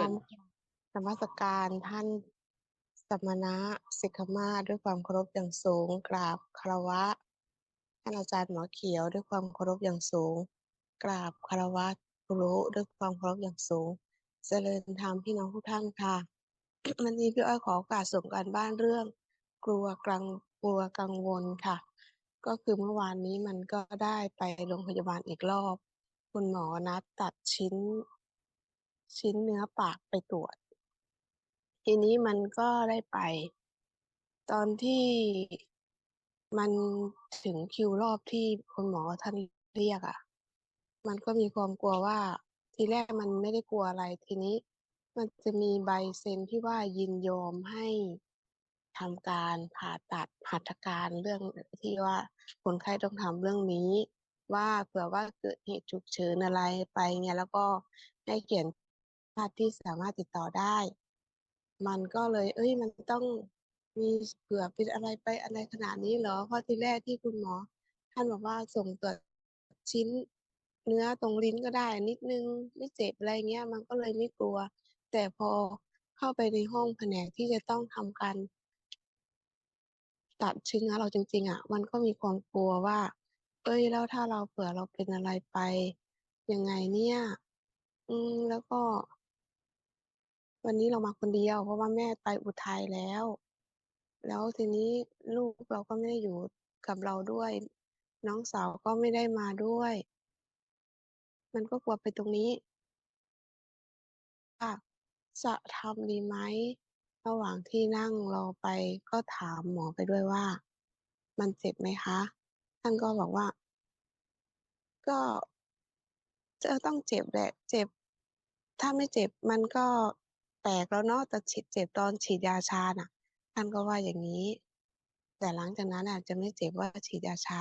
ริญอมนมัสการท่านสมณะสิกขมาศด้วยความเคารพอย่างสูง กราบคารวะ ท่านอาจารย์หมอเขียวด้วยความเคารพอย่างสูง กราบคารวะครูด้วยความเคารพอย่างสูง เจริญธรรมพี่น้องทุกท่านค่ะ วันนี้พี่อ้อยขอโอกาสส่งการบ้านเรื่อง กลัวกังกลัวกังวลค่ะ ก็คือเมื่อวานนี้มันก็ได้ไปโรงพยาบาลอีกรอบ คุณหมอนัดตัดชิ้น ชิ้นเนื้อปากไปตรวจ ทีนี้มันก็ได้ไป ตอนที่มันถึงคิวรอบที่คุณหมอท่านเรียกอะ่ะ มันก็มีความกลัวว่าทีแรกมันไม่ได้กลัวอะไรทีนี้ มันจะมีใบเซ็นที่ว่ายินยอมให้ทำการผ่าตัดหัตถการเรื่องที่ว่าคนไข้ต้องทำเรื่องนี้ ว่าเผื่อว่าเกิดเหตุฉุกเฉินอะไรไปเนี่ยแล้วก็ให้เขียนาพที่สามารถติดต่อได้ มันก็เลย เอ้ย มันต้องมีเผื่อเป็นอะไรไปอะไรขนาดนี้เหรอ เพราะที่แรกที่คุณหมอ ท่านบอกว่าส่งตรวจชิ้นเนื้อตรงลิ้นก็ได้ นิดนึงไม่เจ็บอะไรเงี้ย มันก็เลยไม่กลัว แต่พอเข้าไปในห้องแผนกที่จะต้องทำการตัดชิ้นเนื้อเราจริง ๆอะ มันก็มีความกลัวว่า เอ้ยแล้วถ้าเราเผื่อเราเป็นอะไรไปยังไงเนี่ย อืมแล้วก็ วันนี้เรามาคนเดียว เพราะว่าแม่ไปอุทัยแล้ว แล้วทีนี้ลูกเราก็ไม่ได้อยู่กับเราด้วย น้องสาวก็ไม่ได้มาด้วย มันก็กลัวไปตรงนี้ว่าจะทำดีไหมระหว่างที่นั่งรอไปก็ถามหมอไปด้วยว่า มันเจ็บไหมคะ ท่านก็บอกว่า ก็จะต้องเจ็บแหละ เจ็บ ถ้าไม่เจ็บมันก็ แปลกแล้วเนาะแต่ฉีดเจ็บตอนฉีดยาชาน่ะ ท่านก็ว่าอย่างนี้ แต่หลังจากนั้นอาจจะไม่เจ็บว่าฉีดยาชา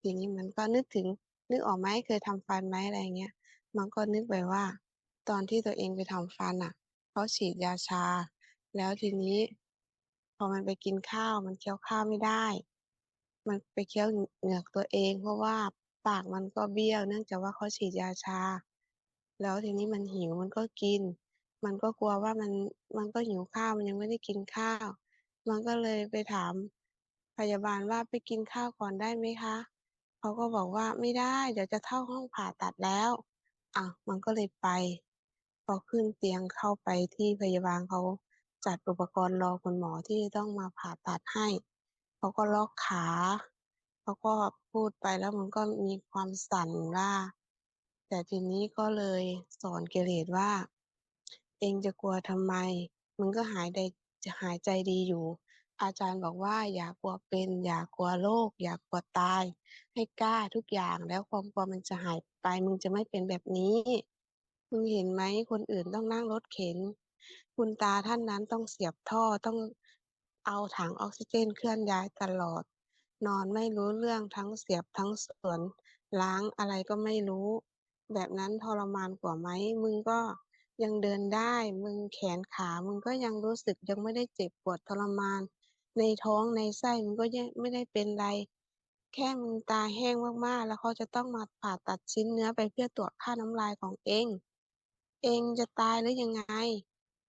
ทีนี้มันก็นึกถึงนึกออกไหมเคยทำฟันไหมอะไรเงี้ย มันก็นึกไปว่า ตอนที่ตัวเองไปทำฟันอะเขาฉีดยาชา แล้วทีนี้ พอมันไปกินข้าวมันเคี้ยวข้าวไม่ได้ มันไปเคี้ยวเหงือกตัวเอง เพราะว่าปากมันก็เบี้ยว เนื่องจากว่าเขาฉีดยาชา แล้วทีนี้มันหิวมันก็กิน มันก็กลัวว่ามันมันก็หิวข้าวมันยังไม่ได้กินข้าว มันก็เลยไปถามพยาบาลว่าไปกินข้าวก่อนได้ไหมคะเขาก็บอกว่าไม่ได้เดี๋ยวจะเข้าห้องผ่าตัดแล้วอะมันก็เลยไปพอขึ้นเตียงเข้าไปที่พยาบาลเขาจัดอุปกรณ์รอคุณหมอที่ต้องมาผ่าตัดให้เขาก็ล็อกขาเขาก็พูดไปแล้วมันก็มีความสั่นว่า แต่ทีนี้ก็เลยสอนเกเรตว่า เองจะกลัวทำไม มึงก็หายใจจะหายใจดีอยู่ อาจารย์บอกว่าอย่ากลัวเป็น อย่ากลัวโรคอย่ากลัวตาย ให้กล้าทุกอย่างแล้วความกลัวมันจะหายไป มึงจะไม่เป็นแบบนี้ มึงเห็นไหมคนอื่นต้องนั่งรถเข็น คุณตาท่านนั้นต้องเสียบท่อต้องเอาถังออกซิเจนเคลื่อนย้ายตลอด นอนไม่รู้เรื่องทั้งเสียบทั้งสวนล้างอะไรก็ไม่รู้ แบบนั้นทรมานกว่าไหมมึงก็ ยังเดินได้ มึงแขนขา มึงก็ยังรู้สึกยังไม่ได้เจ็บปวดทรมาน ในท้องในไส้มึงก็ยังไม่ได้เป็นไร แค่มึงตาแห้งมากๆ แล้วเขาจะต้องมาผ่าตัดชิ้นเนื้อไปเพื่อตรวจค่าน้ำลายของเอง เองจะตายหรือยังไง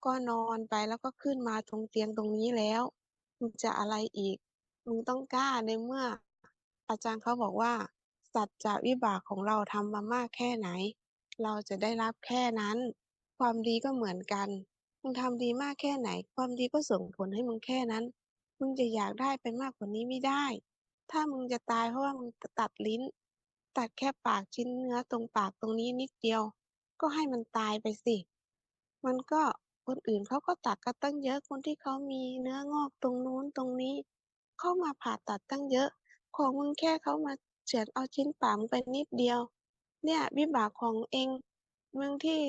ก็นอนไปแล้วก็ขึ้นมาตรงเตียงตรงนี้แล้ว มึงจะอะไรอีก มึงต้องกล้าในเมื่อ อาจารย์เขาบอกว่า สัจจะวิบากของเราทำมามากแค่ไหน เราจะได้รับแค่นั้น ความดีก็เหมือนกัน มึงทำดีมากแค่ไหน ความดีก็ส่งผลให้มึงแค่นั้น มึงจะอยากได้ไปมากกว่านี้ไม่ได้ ถ้ามึงจะตายเพราะว่ามึงตัดลิ้น ตัดแค่ปากชิ้นเนื้อตรงปากตรงนี้นิดเดียว ก็ให้มันตายไปสิ มันก็คนอื่นเขาก็ตัดกันตั้งเยอะ คนที่เขามีเนื้องอกตรงนู้นตรงนี้ เข้ามาผ่าตัดตั้งเยอะ ของมึงแค่เขามาเฉือนเอาชิ้นปากมึงไปนิดเดียว เนี่ยวิบากของเองมึงที่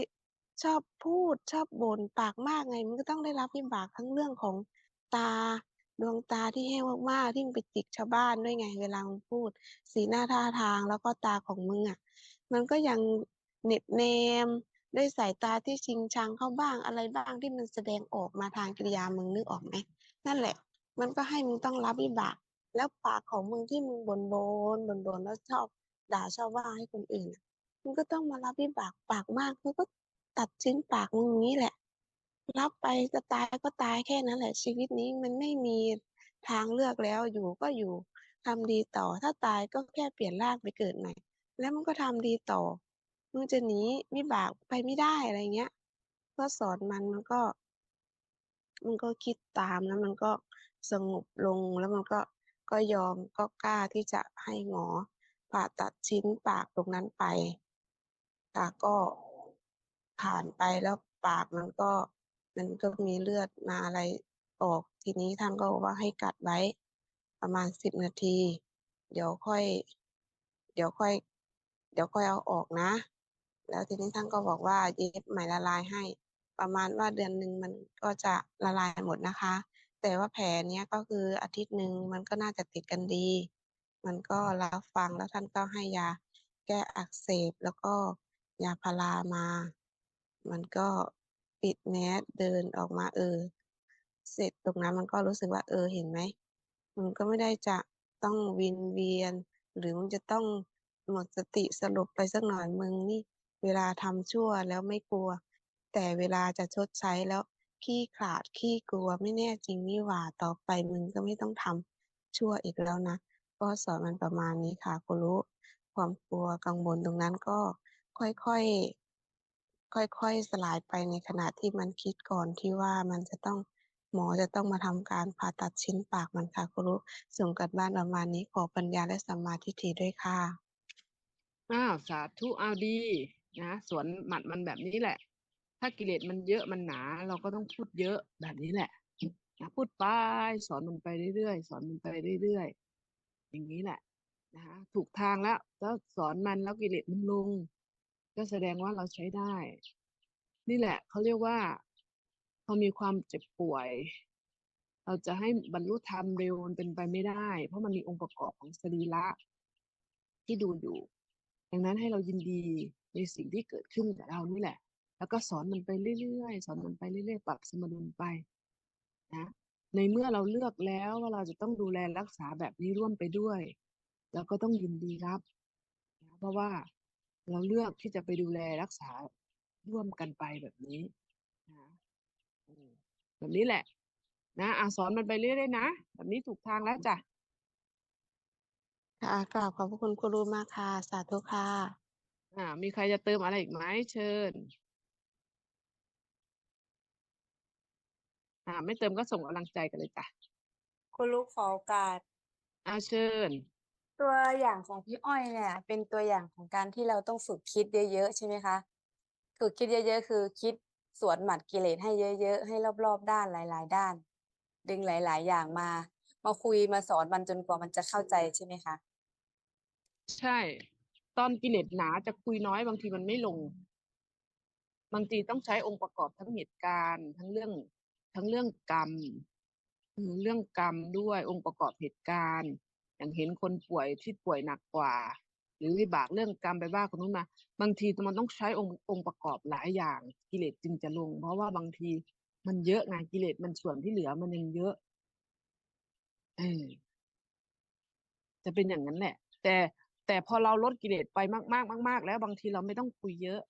ชอบพูด ชอบบ่น ปากมากไงมึงก็ต้องได้รับวิบากทั้งเรื่องของตา ดวงตาที่แห้งมากๆที่มึงไปจิกชาวบ้านด้วยไง เวลามึงพูด สีหน้าท่าทางแล้วก็ตาของมึงอะมันก็ยังเหน็บแนมด้วยสายตาที่ชิงชังเข้าบ้างอะไรบ้างที่มันแสดงออกมาทางกิริยามึงนึกออกไหมนั่นแหละ มันก็ให้มึงต้องรับวิบาก แล้วปากของมึงที่มึงบ่นๆบ่นแล้วชอบด่าชอบว่าให้คนอื่น มึงก็ต้องมารับวิบากปากมากมึงก็ ตัดชิ้นปากมึงอย่างงี้แหละ รับไปจะตายก็ตายแค่นั้นแหละ ชีวิตนี้มันไม่มีทางเลือกแล้วอยู่ก็อยู่ทำดีต่อ ถ้าตายก็แค่เปลี่ยนร่างไปเกิดใหม่ แล้วมันก็ทำดีต่อมึงจะหนีวิบากไปไม่ได้อะไรเงี้ย ก็สอนมันมันก็ มันก็คิดตามแล้วมันก็สงบลงแล้วมันก็ก็ยอมก็กล้าที่จะให้หมอผ่าตัดชิ้นปากตรงนั้นไปค่ก็ ผ่านไปแล้วปากมันก็ มันก็มีเลือดมาอะไรออก ทีนี้ท่านก็บอกว่าให้กัดไว้ประมาณสิบนาที เดี๋ยวค่อย เดี๋ยวค่อย เดี๋ยวค่อยเอาออกนะ แล้วทีนี้ท่านก็บอกว่าเย็บไหมละลายให้ ประมาณว่าเดือนหนึ่งมันก็จะละลายหมดนะคะ แต่ว่าแผลเนี้ยก็คืออาทิตย์หนึ่งมันก็น่าจะติดกันดี มันก็รับฟังแล้วท่านก็ให้ยาแก้อักเสบแล้วก็ยาพารามา มันก็ปิดแมสเดินออกมาเออ เสร็จตรงนั้นมันก็รู้สึกว่าเออเห็นไหมมันก็ไม่ได้จะต้องวินเวียน หรือมึงจะต้องหมดสติสลบไปสักหน่อยมึงนี่เวลาทำชั่วแล้วไม่กลัว แต่เวลาจะชดใช้แล้วขี้ขลาดขี้กลัวไม่แน่จริงนี่หว่าต่อไปมึงก็ไม่ต้องทำชั่วอีกแล้วนะก็สอนมันประมาณนี้ค่ะคุณรู้ความกลัวกังวลตรงนั้นก็ค่อยๆ ค่อย ๆ สลายไปในขณะที่มันคิดก่อนที่ว่ามันจะต้องหมอจะต้องมาทำการผ่าตัดชิ้นปากมันค่ะครู้ส่งกันบ้านประมาณนี้ขอปัญญาและสัมมาทิฏฐิด้วยค่ะอ้าวสาธุเอาดีนะสวนหมัดมันแบบนี้แหละ ถ้ากิเลสมันเยอะมันหนา เราก็ต้องพูดเยอะแบบนี้แหละนะพูดไปสอนมันไปเรื่อยๆสอนมันไปเรื่อยๆอย่างนี้แหละนะคะถูกทางแล้วแล้วสอนมันแล้วกิเลสมันลง ก็แสดงว่าเราใช้ได้ นี่แหละเขาเรียกว่า พอมีความเจ็บป่วย เราจะให้บรรลุธรรมเร็วมันเป็นไปไม่ได้ เพราะมันมีองค์ประกอบของสรีระที่ดูอยู่ ดังนั้นให้เรายินดีในสิ่งที่เกิดขึ้นกับเรานี่แหละ แล้วก็สอนมันไปเรื่อยๆ สอนมันไปเรื่อยๆ ปรับสมดุลไปนะในเมื่อเราเลือกแล้วว่าเราจะต้องดูแลรักษาแบบนี้ร่วมไปด้วย เราก็ต้องยินดีรับนะเพราะว่า เราเลือกที่จะไปดูแลรักษาร่วมกันไปแบบนี้นะอืมแบบนี้แหละ นะอะสอนมันไปเรื่อยๆนะ แบบนี้ถูกทางแล้วจ้ะค่ะกราบขอบพระคุณครูรู้มากค่ะ สาธุค่ะอ่า มีใครจะเติมอะไรอีกไหมเชิญ อ่า ไม่เติมก็ส่งกำลังใจกันเลยจ้ะคุณลูกขอโอกาสอ่าเชิญ ตัวอย่างของพี่อ้อยเนี่ย เป็นตัวอย่างของการที่เราต้องฝึกคิดเยอะๆใช่ไหมคะฝึกคิดเยอะ ๆ คือคิดสวนหมัดกิเลสให้เยอะ ๆ ให้รอบๆด้านหลาย ๆ ด้าน ดึงหลาย ๆ อย่างมา มาคุยมาสอนมันจนกว่ามันจะเข้าใจใช่ไหมคะใช่ ตอนกิเลสหนาจะคุยน้อยบางทีมันไม่ลง บางทีต้องใช้องค์ประกอบทั้งเหตุการณ์ ทั้งเรื่อง ทั้งเรื่องกรรมเรื่องกรรมด้วยองค์ประกอบเหตุการณ์ อย่างเห็นคนป่วยที่ป่วยหนักกว่า หรือวิบากเรื่องกรรมไปว่าคนนู้นมา บางทีมันต้องใช้องค์องค์ประกอบหลายอย่างกิเลสจึงจะลง เพราะว่าบางทีมันเยอะไงกิเลสมันส่วนที่เหลือมันยังเยอะเออจะเป็นอย่างนั้นแหละ แต่แต่พอเราลดกิเลสไปมาก ๆ มาก ๆ แล้วบางทีเราไม่ต้องคุยเยอะ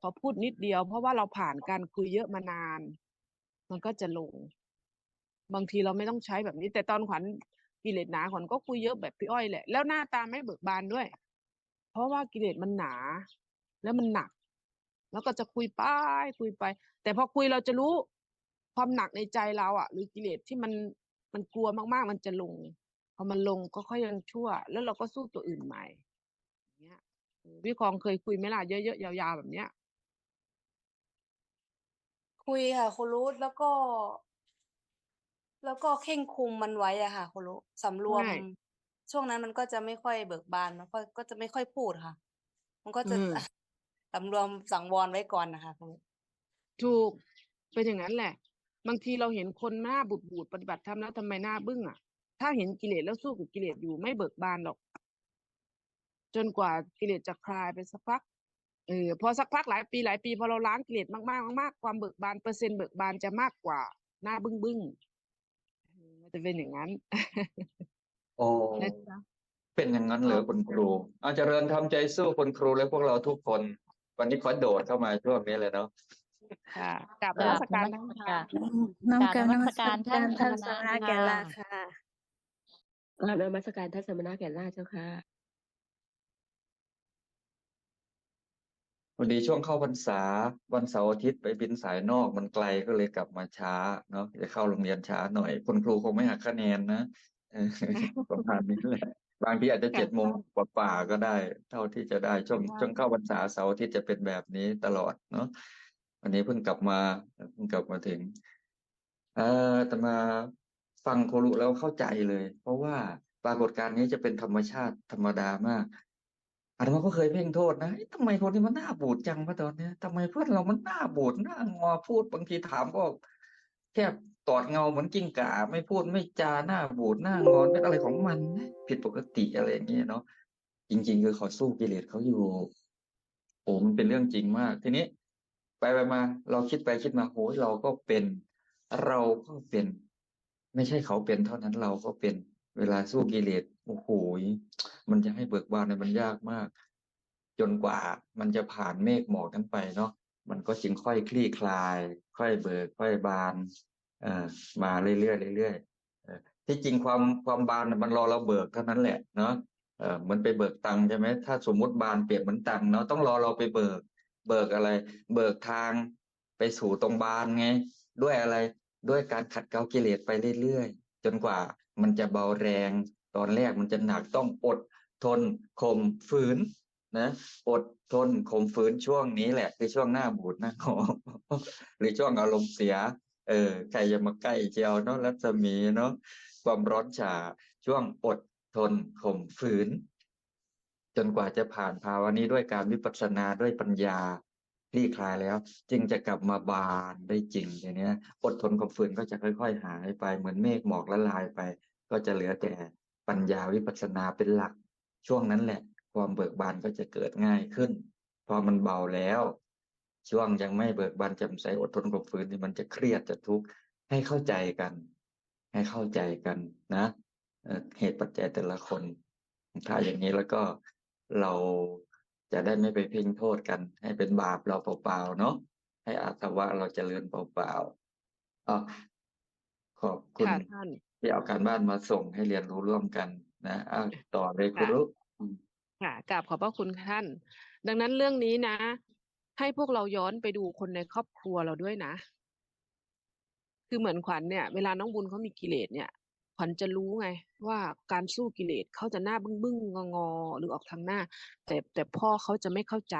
พอพูดนิดเดียว เพราะว่าเราผ่านการคุยเยอะมานาน มันก็จะลง บางทีเราไม่ต้องใช้แบบนี้ แต่ตอนขวัญ กิเลสหนาขวัญก็คุยเยอะแบบพี่อ้อยแหละ แล้วหน้าตาไม่เบิกบานด้วย เพราะว่ากิเลสมันหนา แล้วมันหนัก แล้วก็จะคุยไปคุยไป แต่พอคุยเราจะรู้ความหนักในใจเราอะ หรือกิเลสที่มันมันกลัวมากๆ มันจะลง พอมันลงก็ค่อยยังชั่ว แล้วเราก็สู้ตัวอื่นใหม่เงี้ยพี่คองเคยคุยไหมล่ะเยอะๆยาวๆแบบเนี้ยคุยค่ะคุณรู้แล้วก็ แล้วก็เข่งคุมมันไว้อะค่ะคุณรู้สำรวม ใช่ช่วงนั้นมันก็จะไม่ค่อยเบิกบานมันก็ก็จะไม่ค่อยพูดค่ะ มันก็จะอืม สำรวมสังวรไว้ก่อนนะคะคุณรู้ถูกเป็นอย่างนั้นแหละ บางทีเราเห็นคนหน้าบูดบูดปฏิบัติธรรมแล้วทำไมหน้าบึ้งอะ ถ้าเห็นกิเลสแล้วสู้กับกิเลสอยู่ไม่เบิกบานหรอก จนกว่ากิเลสจะคลายไปสักพักเออพอสักพักหลายปีหลายปีพอเราล้างกิเลสมากๆมากๆความเบิกบานเปอร์เซ็นต์เบิกบานจะมากกว่าหน้าบึ้งบึ้งๆเออ มันจะเป็นอย่างนั้นโอ้นะจ๊ะเป็นอย่างนั้นเหรอคุณครู อาเจริญทำใจสู้คุณครูและพวกเราทุกคน วันนี้ขอโดดเข้ามาช่วงนี้เลยเนาะค่ะกราบนกรามับสนการมันะสคะการน้อมกราบกรารนนมัมัสสการการท่าท่านนสท่านมสณะมณะค่ะแก่ล่าค่ะกราบนมัสการท่านสมณะแก่ล่าเจ้าค่ะ พอดีช่วงเข้าพรรษาวันเสาร์อาทิตย์ไปบินสายนอกมันไกลก็เลยกลับมาช้าเนาะจะเข้าโรงเรียนช้าหน่อย คุณครูคงไม่หักคะแนนนะเออประมาณนี้แหละ บางทีอาจจะค่ะเจ็ดโมงกว่าๆก็ได้ เท่าที่จะได้ช่วงค่ะช่วงเข้าพรรษาเสาร์อาทิตย์จะเป็นแบบนี้ตลอดเนาะวันนี้เพิ่งกลับมาเพิ่งกลับมาถึง เอ่อแต่มาฟังโครุแล้วเข้าใจเลย เพราะว่าปรากฏการณ์นี้จะเป็นธรรมชาติธรรมดามาก อาตมาก็เคยเพ่งโทษนะเอ๊ะทำไมคนนี้มันหน้าบูดจังวะตอนเนี้ยทำไมเพื่อนเรามันหน้าบูดหน้างอพูดบางทีถามก็แทบตอดเงาเหมือนกิ้งก่า ไม่พูดไม่จาหน้าบูดหน้างอนเป็นอะไรของมันนะผิดปกติอะไรอย่างเงี้ยเนาะจริง ๆ คือเขาสู้กิเลสเขาอยู่โอ้มันเป็นเรื่องจริงมาก ทีนี้ ไปไปมา เราคิดไปคิดมาโอ้ยเราก็เป็น เราก็เป็น ไม่ใช่เขาเป็นเท่านั้นเราก็เป็น เวลาสู้กิเลสโอ้โหมันจะให้เบิกบานเนี่ยมันยากมาก จนกว่ามันจะผ่านเมฆหมอกนั้นไปเนาะมันก็จึงค่อยคลี่คลาย ค่อยเบิก ค่อยบานเอ่อมาเรื่อยๆเรื่อยๆเอ่อที่จริงความความบานมันรอเราเบิกเท่านั้นแหละเนาะเออมันไปเบิกตังค์ใช่ไหมถ้าสมมุติบานเปรียบเหมือนตังค์เนาะต้องรอเราไปเบิก เบิกอะไร เบิกทางไปสู่ตรงบานไง ด้วยอะไรด้วยการขัดเกลากิเลสไปเรื่อยๆจนกว่า มันจะเบาแรง ตอนแรกมันจะหนักต้องอดทนข่มฝืนนะอดทนข่มฝืนช่วงนี้แหละ คือช่วงหน้าบูดหน้าหอหรือช่วงอารมณ์เสีย เออใครจะมาใกล้เจียวเนาะรัศมีเนาะความร้อนฉาช่วงอดทนข่มฝืน จนกว่าจะผ่านภาวะนี้ด้วยการวิปัสสนาด้วยปัญญา คลี่คลายแล้ว จึงจะกลับมาบานได้จริงทีเนี้อดทนข่มฝืนก็จะค่อย ๆ หายไปเหมือนเมฆหมอกละลายไป ก็จะเหลือแต่ปัญญาวิปัสสนาเป็นหลัก ช่วงนั้นแหละ ความเบิกบานก็จะเกิดง่ายขึ้น พอมันเบาแล้ว ช่วงยังไม่เบิกบานจ่มใสอดทนข่มฝืนนี่มันจะเครียดจะทุกข์ให้เข้าใจกัน ให้เข้าใจกันนะเหตุปัจจัยแต่ละคน ถ้าอย่างนี้แล้วก็เรา จะได้ไม่ไปเพ่งโทษกัน ให้เป็นบาปเราเปล่าๆเนาะให้อาสวะเราเจริญเปล่าๆอ๋อขอบคุณค่ะท่านที่เอาการบ้านมาส่งให้เรียนรู้ร่วมกันนะอ้าวต่อเลยคุณรู้อืมค่ะกราบขอบพระคุณท่าน ดังนั้นเรื่องนี้นะ ให้พวกเราย้อนไปดูคนในครอบครัวเราด้วยนะ คือเหมือนขวัญเนี่ย เวลาน้องบุญเขามีกิเลสเนี่ย ขวัญจะรู้ไง ว่าการสู้กิเลสเขาจะหน้าบึ้งบึ้งงองอหรือออกทางหน้า แต่แต่พ่อเขาจะไม่เข้าใจ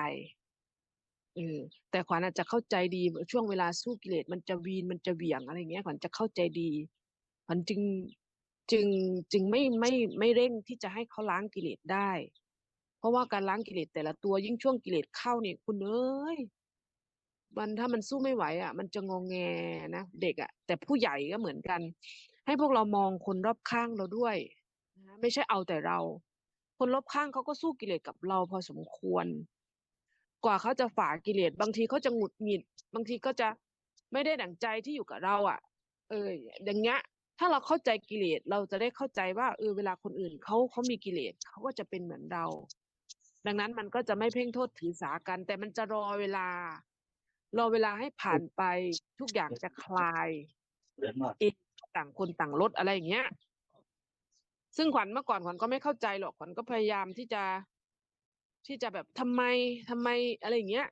เออแต่ขวัญอาจจะเข้าใจดีช่วงเวลาสู้กิเลสมันจะวีนมันจะเหวี่ยงอะไรเงี้ยขวัญจะเข้าใจดีขวัญจึงจึงจึงไม่ไม่ไม่เร่งที่จะให้เขาล้างกิเลสได้ เพราะว่าการล้างกิเลสแต่ละตัวยิ่งช่วงกิเลสเข้าเนี่ยคุณเอ้ยมันถ้ามันสู้ไม่ไหว อะ มันจะงองแงนะเด็กอะ แต่ผู้ใหญ่ก็เหมือนกัน ให้พวกเรามองคนรอบข้างเราด้วยนะไม่ใช่เอาแต่เรา คนรอบข้างเขาก็สู้กิเลสกับเราพอสมควร กว่าเขาจะฝ่ากิเลสบางทีเขาจะหงุดหงิด บางทีก็จะไม่ได้ดั่งใจที่อยู่กับเราอะ เออ อย่างเงี้ย ถ้าเราเข้าใจกิเลสเราจะได้เข้าใจว่าเออเวลาคนอื่นเขาเขามีกิเลสเขาก็จะเป็นเหมือนเรา ดังนั้นมันก็จะไม่เพ่งโทษถือสากัน แต่มันจะรอเวลารอเวลาให้ผ่านไปทุกอย่างจะคลายเอง ต่างคนต่างลดอะไรอย่างเงี้ย ซึ่งขวัญเมื่อก่อนขวัญก็ไม่เข้าใจหรอกขวัญก็พยายามที่จะที่จะแบบทำไมทำไมอะไรอย่างเงี้ย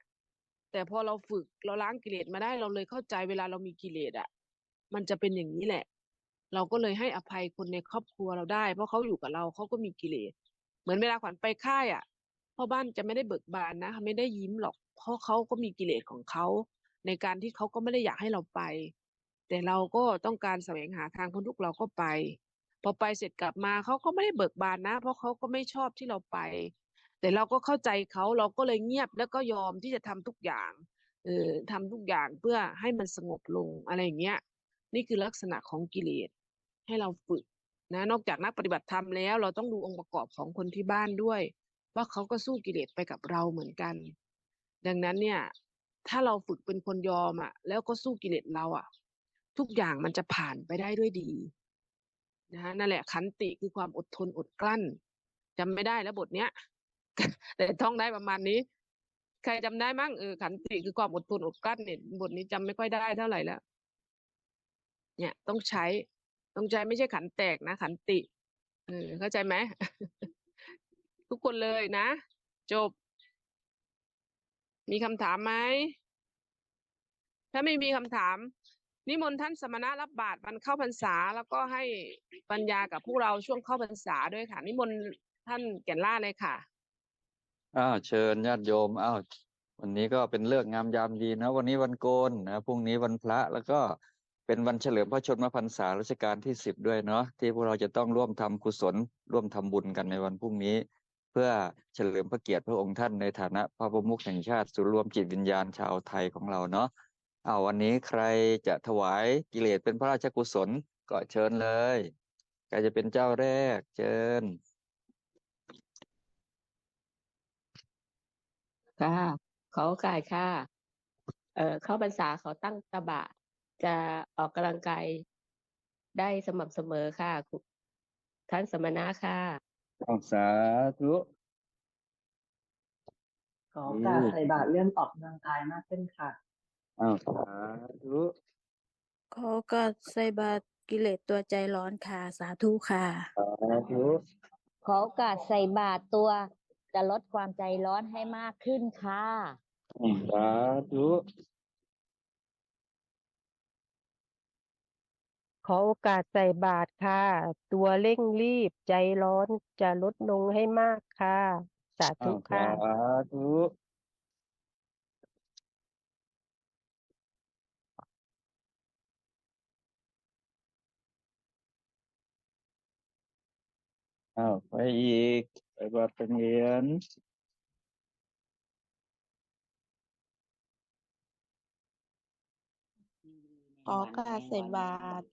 แต่พอเราฝึกเราล้างกิเลสมาได้เราเลยเข้าใจเวลาเรามีกิเลสอะ มันจะเป็นอย่างนี้แหละ เราก็เลยให้อภัยคนในครอบครัวเราได้ เพราะเขาอยู่กับเราเขาก็มีกิเลส เหมือนเวลาขวัญไปค่ายอะพ่อบ้านจะไม่ได้เบิกบานนะ ไม่ได้ยิ้มหรอก เพราะเขาก็มีกิเลสของเขาในการที่เขาก็ไม่ได้อยากให้เราไป แต่เราก็ต้องการแสวงหาทางพ้นทุกข์เราก็ไป พอไปเสร็จกลับมาเขาก็ไม่ได้เบิกบานนะ เพราะเขาก็ไม่ชอบที่เราไป แต่เราก็เข้าใจเขาเราก็เลยเงียบแล้วก็ยอมที่จะทำทุกอย่างเออทำทุกอย่างเพื่อให้มันสงบลงอะไรอย่างเงี้ย นี่คือลักษณะของกิเลสให้เราฝึกนะ นอกจากนักปฏิบัติธรรมแล้ว เราต้องดูองค์ประกอบของคนที่บ้านด้วย ว่าเขาก็สู้กิเลสไปกับเราเหมือนกัน ดังนั้นเนี่ย ถ้าเราฝึกเป็นคนยอมอะ แล้วก็สู้กิเลสเราอะ ทุกอย่างมันจะผ่านไปได้ด้วยดีนะฮะนั่นแหละขันติคือความอดทนอดกลั้นจำไม่ได้แล้วบทเนี้ย แต่ท่องได้ประมาณนี้ ใครจำได้มั้งเออขันติคือความอดทนอดกลั้นเนี่ยบทนี้จำไม่ค่อยได้เท่าไหร่แล้ว เนี่ย ต้องใช้ต้องใช้ไม่ใช่ขันแตกนะขันติเออเข้าใจไหมทุกคนเลยนะ จบ มีคำถามไหม ถ้าไม่มีคำถาม นิมนต์ท่านสมณะรับบาตรวันเข้าพรรษา แล้วก็ให้ปัญญากับพวกเราช่วงเข้าพรรษาด้วยค่ะ นิมนต์ท่านแก่นล่าเลยค่ะอ้าวเชิญญาติโยมอ้าววันนี้ก็เป็นเลิกงามยามดีนะ วันนี้วันโกนนะพรุ่งนี้วันพระแล้วก็เป็นวันเฉลิมพระชนมพรรษารัชกาลที่สิบด้วยเนาะที่พวกเราจะต้องร่วมทำกุศล ร่วมทำบุญกันในวันพรุ่งนี้ เพื่อเฉลิมพระเกียรติพระองค์ท่านในฐานะพระประมุขแห่งชาติศูนย์รวมจิตวิญญาณชาวไทยของเราเนาะ อ้าววันนี้ใครจะถวายกิเลสเป็นพระราชกุศลก็เชิญเลยใครจะเป็นเจ้าแรกเชิญค่ะขอโอกาสค่ะ เอ่อเข้าพรรษาขอตั้งตบะ จะออกกำลังกายได้สม่ำเสมอค่ะคุณท่านสมณะค่ะอ้าวสาธุขอโอกาสใส่บาตรเรื่องออกกำลังกายมากขึ้นค่ะ อ้าวสาธุขอโอกาสใส่บาตรกิเลสตัวใจร้อนค่ะ สาธุค่ะ สาธุขอโอกาสใส่บาตรตัว จะลดความใจร้อนให้มากขึ้นค่ะอืมสาธุขอโอกาสใส่บาตรค่ะ ตัวเร่งรีบใจร้อนจะลดลงให้มากค่ะ สาอ้าธุวค่ะ สาธุ อ้าวไปอีก ไปบัตรเป็นเหรียญขอโอกาสใส่บาตร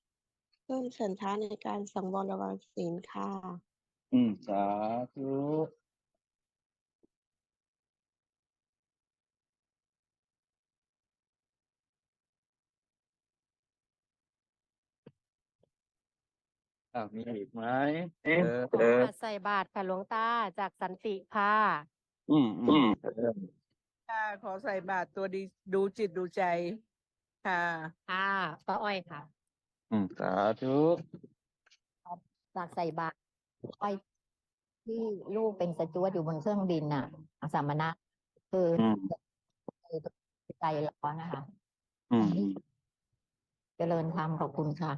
เพิ่มฉันทะในการสังวรระวังศีลค่ะ อืม สาธุ อ้าวมีอีกไหมเออขอโอกาสใส่บาตรค่ะหลวงตาจากสันติค่ะอืมอืมเออค่ะขอใส่บาตรตัวดีดูจิตดูใจ ค่ะ ค่ะป้าอ้อยค่ะ อืมสาธุจากใส่บาตรอ้อยที่ลูกเป็นสจวตอยู่บนเครื่องบินน่ะสามณะคืออืมใจร้อนนะคะอืมอืมเจริญธรรมขอบคุณค่ะ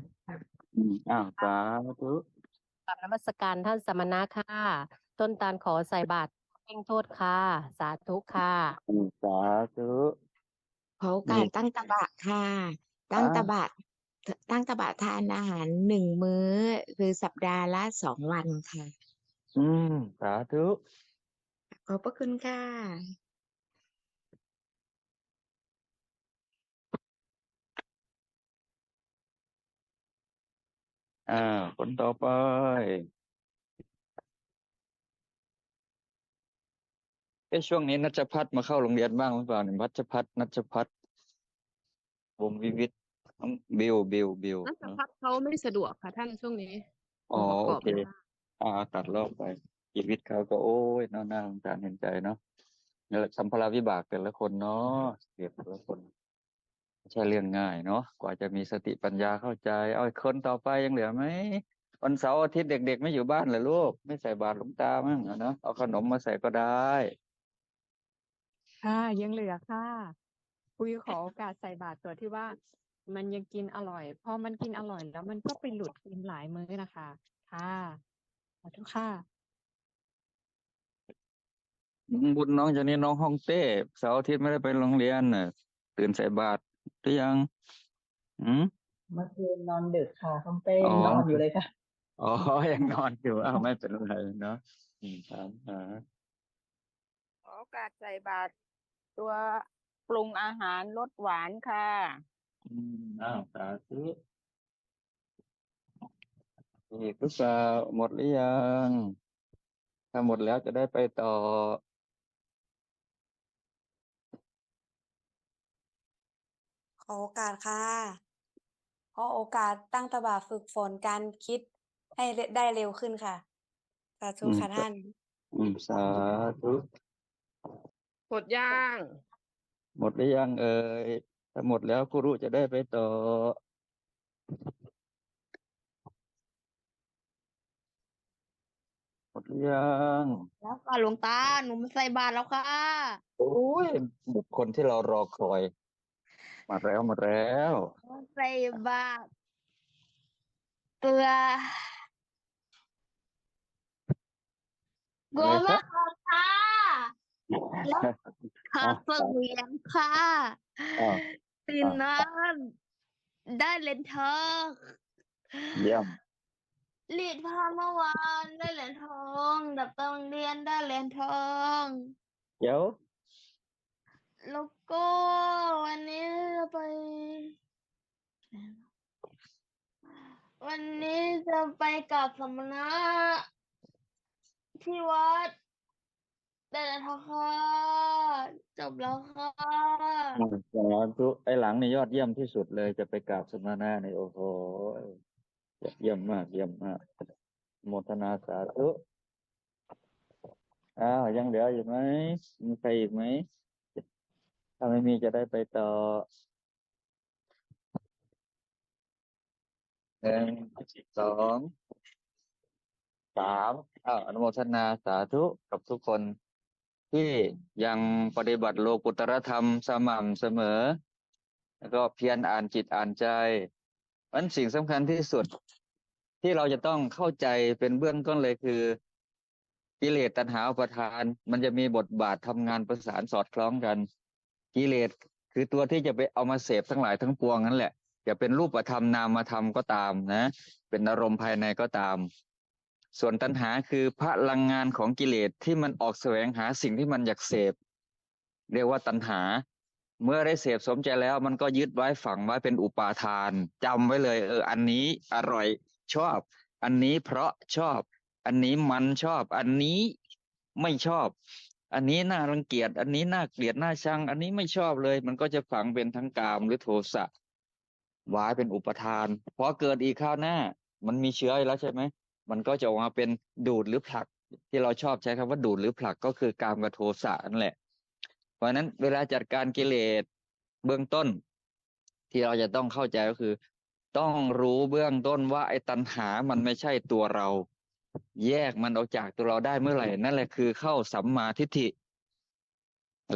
อืมอ้าวสาธุกราบนมัสการท่านสมณะค่ะ ต้นตาลขอใส่บาตรเพ่งโทษค่ะ สาธุค่ะ อืมสาธุ ขอโอกาสนี่ตั้งตบะค่ะ ตั้งอ่าตบะตั้งตบะทานอาหารหนึ่งมื้อ คือสัปดาห์ละสองวันค่ะ อืมสาธุ ขอบพระคุณค่ะ อ่า คนต่อไป เอ้ช่วงนี้นัชพัฒน์มาเข้าโรงเรียนบ้างหรือเปล่าเนี่ยนัชพัฒน์นัชพัฒน์วงวิวิทย์น้องบิวบิวบิวนักเนอะพัฒน์เขาไม่สะดวกค่ะท่านช่วงนี้อ๋อองค์ประกอบโอเคไม่ได้อ่า ตัดรอบไปชีวิตเขาก็โอ้ยน่าน่าสงสารเห็นใจเนาะนี่แหละสัมภาระวิบากแต่ละคนเนาะเด็กแต่ละคน ไม่ใช่เรื่องง่ายเนาะกว่าจะมีสติปัญญาเข้าใจ เอาอีกคนต่อไปยังเหลือไหมวันเสาร์อาทิตย์เด็ก ๆ ไม่อยู่บ้านเหรอลูก ไม่ใส่บาตรหลวงตามั่งอะเนาะเอาขนมมาใส่ก็ได้ ค่ะ ยังเหลือค่ะคุยขอโอกาสใส่บาตรตัวที่ว่า มันยังกินอร่อย พอมันกินอร่อยแล้วมันก็ไปหลุดกินหลายมื้อนะคะ ค่ะขอโทษค่ะบุญน้องจากนี้น้องฮ่องเต้เสาร์อาทิตย์ไม่ได้ไปโรงเรียนน่ะ ตื่นใส่บาตร หรือยังอืมเมื่อคืนนอนดึกค่ะต้องเต้อ๋อ นอนอยู่เลยค่ะ อ๋อ ยังนอนอยู่อ้าวไม่เป็นไรเนาะอืมครับอ่าขอโอกาสใส่บาตรตัวปรุงอาหารรสหวานค่ะ อืมอ้าวสาธุอีกหรือเปล่าหมดหรือยัง ถ้าหมดแล้วจะได้ไปต่อ ขอโอกาสค่ะ ขอโอกาสตั้งตบะฝึกฝนการคิดให้ได้เร็วขึ้นค่ะ สาธุอืมค่ะท่าน อืมสาธุหมดย่าง หมดหรือยังเอ่ยถ้าหมดแล้วครูรุจะได้ไปต่อ หมดหรือยังแล้วค่ะหลวงตาหนูมาใส่บาตรแล้วค่ะ โอ้ยบุคคลที่เรารอคอย มาแล้วมาแล้วมาใส่บาตรตัวอะไรกลัวครัมาบกค่ะแล้วขาฝึกเรียนค่ะอ้าวตื่นนอนได้เหรียญทองเยี่ยมรีดผ้าเมื่อวานได้เหรียญทอง ดับตรงเรียนได้เหรียญทอง เดี๋ยว แล้วก็วันนี้จะไป วันนี้จะไปกับสมณะที่วัดได้เหรียญทค่ะจบแล้วค่ะสาธุไอ้หลังนี่ยอดเยี่ยมที่สุดเลยจะไปกราบสมณะในโอ้โหเยี่ยมมาก เยี่ยมมากโมทนาสาธุอ้าวยังเหลืออยู่ไหมมีใครอีกไหม ถ้าไม่มีจะได้ไปต่อหนึ่งสองสามอ้าอนุโมทนาสาธุกับทุกคน ที่ยังปฏิบัติโลกุตรธรรมสม่ำเสมอ แล้วก็เพียรอ่านจิตอ่านใจมันสิ่งสำคัญที่สุดที่เราจะต้องเข้าใจเป็นเบื้องต้นเลยคือกิเลสตัณหาอุปทาน มันจะมีบทบาททำงานประสานสอดคล้องกัน กิเลสคือตัวที่จะไปเอามาเสพทั้งหลายทั้งปวงนั่นแหละ จะเป็นรูปธรรมนามธรรมก็ตามนะ เป็นอารมณ์ภายในก็ตาม ส่วนตัณหาคือพลังงานของกิเลสที่มันออกแสวงหาสิ่งที่มันอยากเสพ เรียกว่าตัณหา เมื่อได้เสพสมใจแล้วมันก็ยึดไว้ฝังไว้เป็นอุปาทานจำไว้เลย เออ อันนี้อร่อยชอบ อันนี้เพราะชอบ อันนี้มันชอบ อันนี้ไม่ชอบ อันนี้น่ารังเกียจ อันนี้น่าเกลียดน่าชัง อันนี้ไม่ชอบเลย มันก็จะฝังเป็นทั้งกามหรือโทสะไว้เป็นอุปทานพอเกิดอีกข้าวหน้า มันมีเชื้อแล้วใช่ไหมมันก็จะออกมาเป็นดูดหรือผลัก ที่เราชอบใช้คำว่าดูดหรือผลักก็คือกามกับโทสะนั่นแหละ เพราะฉะนั้นเวลาจัดการกิเลสเบื้องต้น ที่เราจะต้องเข้าใจก็คือ ต้องรู้เบื้องต้นว่าไอ้ตัณหามันไม่ใช่ตัวเรา แยกมันออกจากตัวเราได้เมื่อไหร่ นั่นแหละคือเข้าสัมมาทิฏฐิ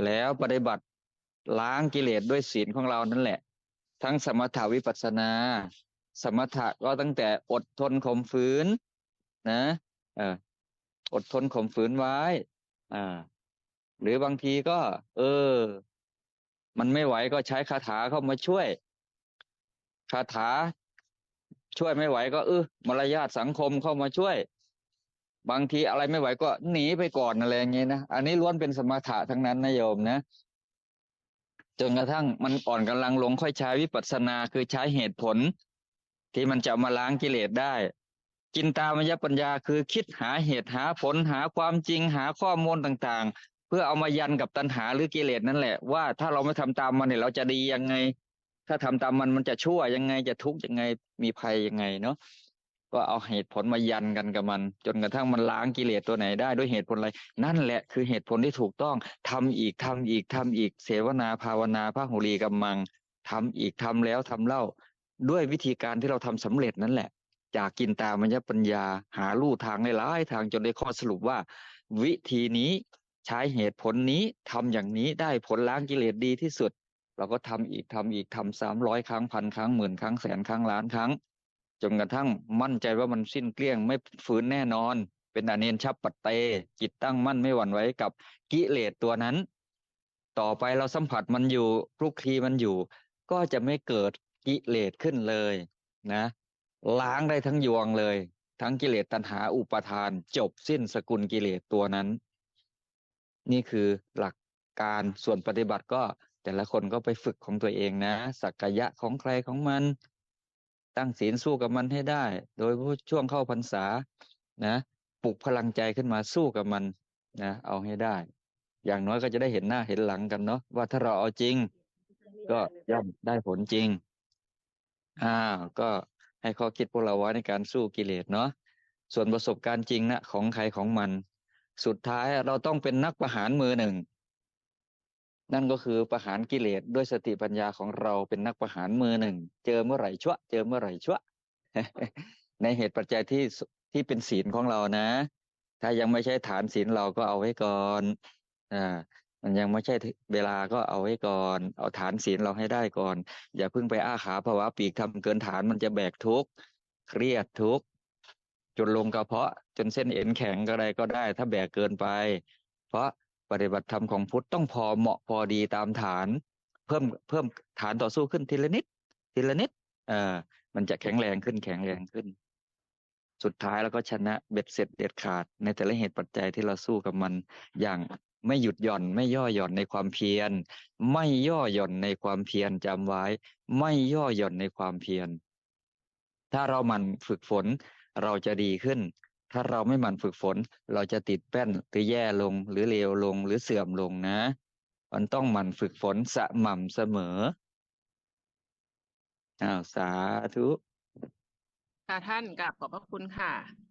แล้วปฏิบัติล้างกิเลสด้วยศีลของเรานั่นแหละ ทั้งสมถาวิปัสนา สมถะก็ตั้งแต่อดทนข่มฝืน นะเอออดทนข่มฝืนไว้ อ่า หรือบางทีก็ เออ มันไม่ไหวก็ใช้คาถาเข้ามาช่วย คาถาช่วยไม่ไหวก็เออมารยาทสังคมเข้ามาช่วย บางทีอะไรไม่ไหวก็หนีไปก่อนอะไรอย่างเงี้ยนะอันนี้ล้วนเป็นสมถะทั้งนั้นนะโยมนะจนกระทั่งมันอ่อนกำลังลงค่อยใช้วิปัสสนาคือใช้เหตุผล ที่มันจะมาล้างกิเลสได้จินตามยปัญญาคือคิดหาเหตุหาผลหาความจริงหาข้อมูลต่างๆ เพื่อเอามายันกับตัณหาหรือกิเลสนั่นแหละว่าถ้าเราไม่ทำตามมันเนี่ยเราจะดียังไง ถ้าทำตามมันมันจะชั่วยังไงจะทุกข์ยังไงมีภัยยังไงเนาะ ก็เอาเหตุผลมายันกันกับมัน จนกระทั่งมันล้างกิเลสตัวไหนได้ด้วยเหตุผลอะไร นั่นแหละคือเหตุผลที่ถูกต้องทำอีกทำอีกทำอีกเสวนาภาวนาพระหุลีกัมมังทำอีกทำแล้วทำเล่า ด้วยวิธีการที่เราทำสำเร็จนั่นแหละ จากกินตามยปัญญาหาลู่ทางในหลายทางจนได้ข้อสรุปว่า วิธีนี้ใช้เหตุผลนี้ทำอย่างนี้ได้ผลล้างกิเลสดีที่สุด เราก็ทำอีกทำอีกทำสามร้อยครั้งพันครั้งหมื่นครั้งแสนครั้งล้านครั้ง จนกระทั่งมั่นใจว่ามันสิ้นเกลี้ยงไม่ฝืนแน่นอน เป็นอเนนชับปัตเต จิตตั้งมั่นไม่หวั่นไหวกับกิเลสตัวนั้น ต่อไปเราสัมผัสมันอยู่คลุกคลีมันอยู่ ก็จะไม่เกิดกิเลสขึ้นเลยนะล้างได้ทั้งยวงเลย ทั้งกิเลสตัณหาอุปาทาน จบสิ้นสกุลกิเลสตัวนั้น นี่คือหลักการส่วนปฏิบัติก็แต่ละคนก็ไปฝึกของตัวเองนะ สักกายะของใครของมัน ตั้งศีลสู้กับมันให้ได้ โดยช่วงเข้าพรรษานะปลุกพลังใจขึ้นมาสู้กับมันนะเอาให้ได้ อย่างน้อยก็จะได้เห็นหน้าเห็นหลังกันเนาะว่าถ้าเราเอาจริง ก็ย่อมได้ผลจริงอ้าวก็ให้ข้อคิดพวกเราไว้ในการสู้กิเลสเนาะส่วนประสบการณ์จริงนะของใครของมัน สุดท้ายเราต้องเป็นนักประหารมือหนึ่ง นั่นก็คือประหารกิเลสด้วยสติปัญญาของเราเป็นนักประหารมือหนึ่ง เจอเมื่อไหร่ชั่วเจอเมื่อไหร่ชั่วในเหตุปัจจัยที่ที่เป็นศีลของเรานะ ถ้ายังไม่ใช่ฐานศีลเราก็เอาไว้ก่อนอ่ามันยังไม่ใช่เวลาก็เอาไว้ก่อน เอาฐานศีลเราให้ได้ก่อน อย่าเพิ่งไปอ้าขาภาวะปีกทำเกินฐานมันจะแบกทุกข์เครียดทุกข์จนลงกระเพาะจนเส้นเอ็นแข็งก็ได้ก็ได้ ถ้าแบกเกินไป เพราะ ปฏิบัติธรรมของพุทธต้องพอเหมาะพอดีตามฐาน เพิ่มเพิ่มฐานต่อสู้ขึ้นทีละนิด ทีละนิดเอ่ามันจะแข็งแรงขึ้นแข็งแรงขึ้น สุดท้ายแล้วก็ชนะเบ็ดเสร็จเด็ดขาด ในแต่ละเหตุปัจจัยที่เราสู้กับมันอย่างไม่หยุดหย่อนไม่ย่อหย่อนในความเพียร ไม่ย่อหย่อนในความเพียรจำไว้ ไม่ย่อหย่อนในความเพียร ถ้าเรามันฝึกฝนเราจะดีขึ้น ถ้าเราไม่หมั่นฝึกฝน เราจะติดแป้นหรือแย่ลงหรือเลวลงหรือเสื่อมลงนะ มันต้องหมั่นฝึกฝนสม่ำเสมออ้าวสาธุ ค่ะท่านกราบขอบพระคุณค่ะ